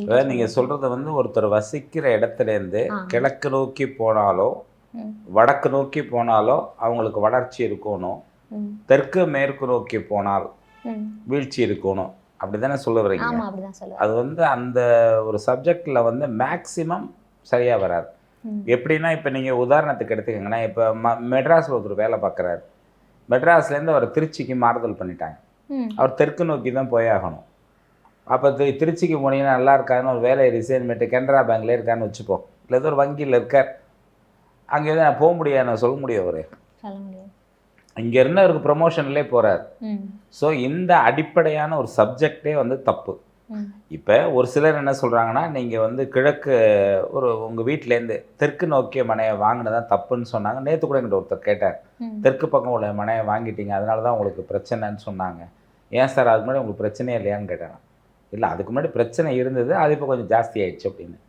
இப்போ நீங்கள் சொல்கிறது வந்து ஒருத்தர் வசிக்கிற இடத்துலேருந்து. கிழக்கு நோக்கி போனாலோ வடக்கு நோக்கி போனாலோ அவங்களுக்கு வளர்ச்சி இருக்கணும். தெற்கு மேற்கு நோக்கி போனால். வீழ்ச்சி இருக்கணும். அப்படி தானே சொல்ல வரீங்க? அப்படிதான் அது வந்து அந்த ஒரு சப்ஜெக்டில் வந்து மேக்ஸிமம் சரியாக வராது. எப்படின்னா இப்போ நீங்கள் உதாரணத்துக்கு எடுத்துக்கோங்களேன். இப்போ ம மெட்ராஸில் ஒருத்தர் வேலை பார்க்குறாரு மெட்ராஸ்லேருந்து அவர் திருச்சிக்கு மாறுதல் பண்ணிட்டாங்க. அவர் தெற்கு நோக்கி தான் போயாகணும் அப்போ திரு திருச்சிக்கு போனீங்கன்னா நல்லா இருக்காருன்னு ஒரு வேலையை ரிசைன் பண்ணிட்டு கனரா பேங்க்ல இருக்கான்னு வச்சுப்போம் இல்லை ஏதோ ஒரு வங்கியில் இருக்கார். அங்கே எதுவும் நான் போக முடியாது நான் சொல்ல முடியும் அவர். இங்கே இருந்து அவருக்கு ப்ரொமோஷன்லேயே போகிறார் ஸோ இந்த அடிப்படையான ஒரு சப்ஜெக்டே வந்து தப்பு. இப்போ ஒரு சிலர் என்ன சொல்கிறாங்கன்னா நீங்கள் வந்து கிழக்கு ஒரு உங்கள் வீட்டிலேருந்து தெற்கு நோக்கிய மனையை வாங்கினதான் தப்புன்னு சொன்னாங்க. நேற்று கூட என்கிட்ட ஒருத்தர் கேட்டார். தெற்கு பக்கம் உள்ள மனையை வாங்கிட்டீங்க அதனால தான் உங்களுக்கு பிரச்சனைன்னு சொன்னாங்க. ஏன் சார் அதுக்கு முன்னாடி உங்களுக்கு பிரச்சனையே இல்லையான்னு கேட்டாங்க இல்லை அதுக்கு முன்னாடி பிரச்சனை இருந்தது அது இப்போ கொஞ்சம் ஜாஸ்தி ஆயிடுச்சு அப்படின்னு.